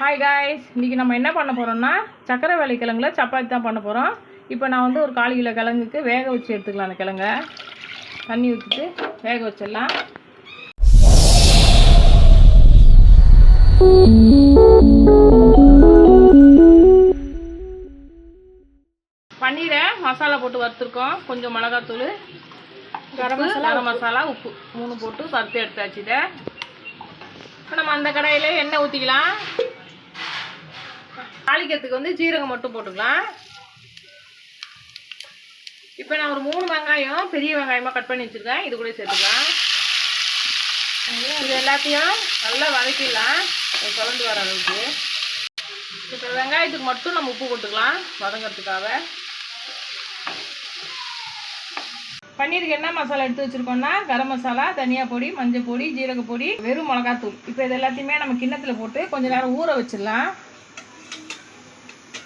Hi guys இன்றைக்கி நம்ம என்ன பண்ண போகிறோம்னா சக்கரை வேலை கிழங்குல சப்பாத்தி தான் பண்ண போகிறோம் இப்போ நான் வந்து ஒரு கால் கிலோ கிழங்குக்கு வேக வச்சு எடுத்துக்கலாம் அந்த கிழங்க. தண்ணி ஊற்றிட்டு வேக வச்சிடலாம். பன்னீரை மசாலா போட்டு வறுத்துருக்கோம். கொஞ்சம் மிளகாத்தூள் கரம் மசாலா கரம் மசாலா உப்பு. மூணு போட்டு வறுத்து எடுத்தாச்சு இதை. இப்போ நம்ம அந்த கடையில் எண்ணெய் ஊற்றிக்கலாம் தாளிக்கிறதுக்கு வந்து ஜீரகம் மட்டும் போட்டுக்கலாம். இப்போ நான் ஒரு மூணு வெங்காயம் பெரிய வெங்காயமாக கட் பண்ணி வச்சுருக்கேன். இது கூட சேர்த்துக்கலாம். இது எல்லாத்தையும் நல்லா வதக்கிடலாம். அது குழந்து வர அளவுக்கு. இப்போ வெங்காயத்துக்கு மட்டும் நம்ம உப்பு போட்டுக்கலாம் வதங்கிறதுக்காக. பன்னீருக்கு என்ன மசாலா எடுத்து வச்சுருக்கோம்னா? கரம் மசாலா தனியா பொடி மஞ்சள் பொடி ஜீரக பொடி வெறும் மிளகாத்தூள். இப்போ இது எல்லாத்தையுமே நம்ம கிண்ணத்தில் போட்டு கொஞ்சம் நேரம் ஊற வச்சிடலாம்.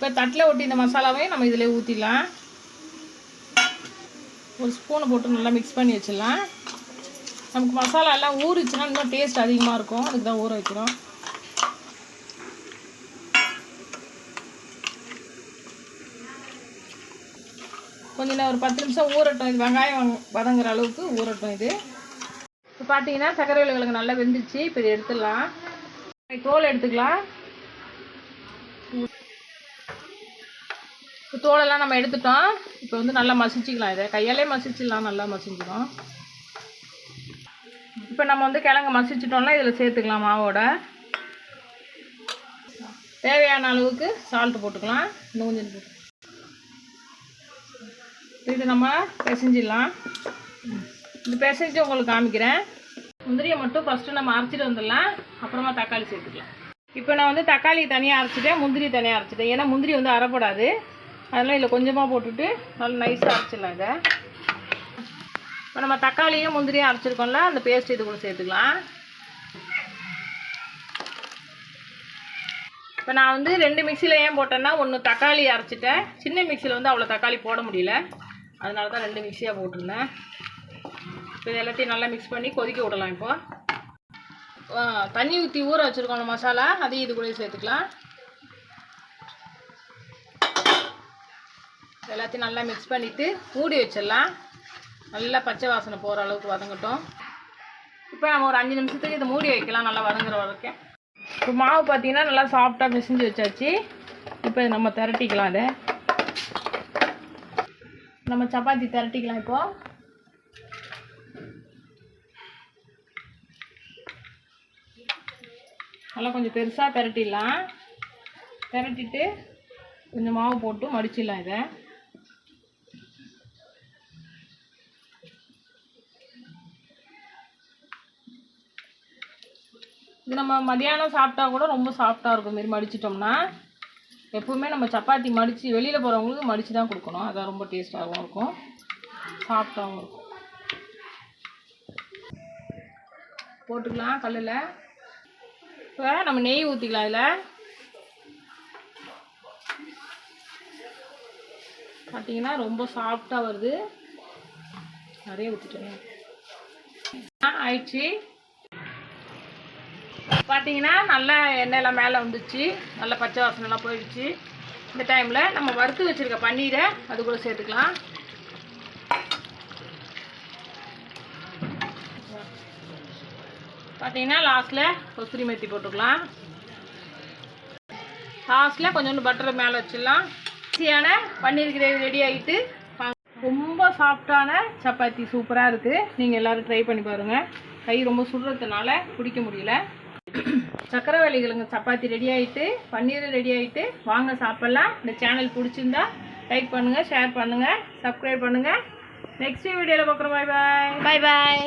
இப்போ தட்டில் ஒட்டி இந்த மசாலாவையும் நம்ம இதில் ஊற்றிடலாம் ஒரு ஸ்பூனை போட்டு நல்லா மிக்ஸ் பண்ணி வச்சிடலாம். நமக்கு மசாலா எல்லாம் ஊறிச்சுன்னா இன்னும் டேஸ்ட் அதிகமாக இருக்கும். அதுக்கு தான் ஊற வைக்கிறோம். கொஞ்சம் ஒரு பத்து நிமிஷம் ஊறட்டும். இது வெங்காயம் வதங்குற அளவுக்கு ஊறட்டும் இது. இப்போ பார்த்தீங்கன்னா சக்கரை விலங்குகளுக்கு நல்லா வெந்துச்சு இப்போ இது எடுத்துடலாம். தோல் எடுத்துக்கலாம். தோலெல்லாம் நம்ம எடுத்துட்டோம் இப்போ வந்து நல்லா மசிச்சுக்கலாம் இதை. கையாலே மசிச்சிடலாம் நல்லா மசிஞ்சிடும் இப்போ நம்ம வந்து கிழங்கு மசிச்சிட்டோம்னா இதில் சேர்த்துக்கலாம் மாவோட. தேவையான அளவுக்கு சால்ட் போட்டுக்கலாம். இன்னும் கொஞ்சம் போட்டு. இது நம்ம பிசைஞ்சிடலாம். இது பிசைஞ்சு உங்களுக்கு காமிக்கிறேன். முந்திரியை மட்டும் ஃபஸ்ட்டு நம்ம அரைச்சிட்டு வந்துடலாம். அப்புறமா தக்காளி சேர்த்துக்கலாம். இப்போ நான் வந்து தக்காளி தனியாக அரைச்சிட்டேன் முந்திரி தனியாக அரைச்சிட்டேன். ஏன்னா முந்திரி வந்து அரைப்படாது. அதெல்லாம் இதில் கொஞ்சமாக போட்டுட்டு நல்லா நைஸாக அரைச்சிடலாம் இதை. இப்போ நம்ம தக்காளியும் முந்திரியும் அரைச்சிருக்கோம்ல அந்த பேஸ்ட் இது கூட சேர்த்துக்கலாம். இப்போ நான் வந்து ரெண்டு மிக்சியில் ஏன் போட்டேன்னா ஒன்று தக்காளி அரைச்சிட்டேன். சின்ன மிக்சியில் வந்து அவ்வளோ தக்காளி போட முடியல. அதனால தான் ரெண்டு மிக்சியாக போட்டிருந்தேன். இப்போ இது எல்லாத்தையும் நல்லா மிக்ஸ் பண்ணி கொதிக்க விடலாம் இப்போது தண்ணி ஊற்றி ஊற வச்சுருக்கோம் அந்த மசாலா. அதையும் இது கூட சேர்த்துக்கலாம். எல்லாத்தையும் நல்லா மிக்ஸ் பண்ணிவிட்டு மூடி வச்சிடலாம். நல்லா பச்சை வாசனை போகிற அளவுக்கு வதங்கட்டும். இப்போ நம்ம ஒரு அஞ்சு நிமிஷத்துக்கு இதை மூடி வைக்கலாம் நல்லா வதங்குற வரைக்கும். இப்போ மாவு பார்த்தீங்கன்னா நல்லா சாஃப்டாக பிசைஞ்சு வச்சாச்சு. இப்போ நம்ம திரட்டிக்கலாம் அதை நம்ம சப்பாத்தி திரட்டிக்கலாம் இப்போ. நல்லா கொஞ்சம் பெருசாக திரட்டிடலாம். திரட்டிட்டு கொஞ்சம் மாவு போட்டு மடிச்சிடலாம் இதை. இது நம்ம மதியானம் சாப்பிட்டா கூட ரொம்ப சாஃப்டாக இருக்கும். மாரி மடிச்சிட்டோம்னா எப்போவுமே நம்ம சப்பாத்தி மடித்து வெளியில் போகிறவங்களுக்கு மடித்து தான் கொடுக்கணும். அதான் ரொம்ப டேஸ்ட்டாகவும் இருக்கும். சாஃப்டாகவும் இருக்கும். போட்டுக்கலாம் கல்லில். இப்போ நம்ம நெய் ஊற்றிக்கலாம் இதில். பார்த்தீங்கன்னா ரொம்ப சாஃப்டாக வருது. நிறைய ஊற்றிட்டேன் ஆயிடுச்சு. பார்த்தீங்கன்னா நல்லா எண்ணெயெல்லாம் மேலே வந்துச்சு. நல்லா பச்சை வாசனைலாம் போயிடுச்சு. இந்த டைமில் நம்ம வறுத்து வச்சுருக்க பன்னீரை அது கூட சேர்த்துக்கலாம். பார்த்தீங்கன்னா லாஸ்ட்டில் கொசுரி மெத்தி போட்டுக்கலாம். லாஸ்ட்டில் கொஞ்சோண்டு பட்டரை மேலே வச்சிடலாம். ஈஸியான பன்னீர் கிரேவி ரெடி ஆகிட்டு ரொம்ப சாஃப்டான சப்பாத்தி சூப்பராக இருக்குது நீங்கள் எல்லோரும் ட்ரை பண்ணி பாருங்கள் கை ரொம்ப சுடுறதுனால பிடிக்க முடியல. சக்கரை சப்பாத்தி ரெடி ஆகிட்டு பன்னீர் ரெடி ஆகிட்டு வாங்க சாப்பிட்லாம். இந்த சேனல் பிடிச்சிருந்தா லைக் பண்ணுங்கள் ஷேர் பண்ணுங்கள் சப்ஸ்கிரைப் பண்ணுங்கள் நெக்ஸ்ட் வீடியோவில் பார்க்குறோம். பாய் பாய் பாய் பாய்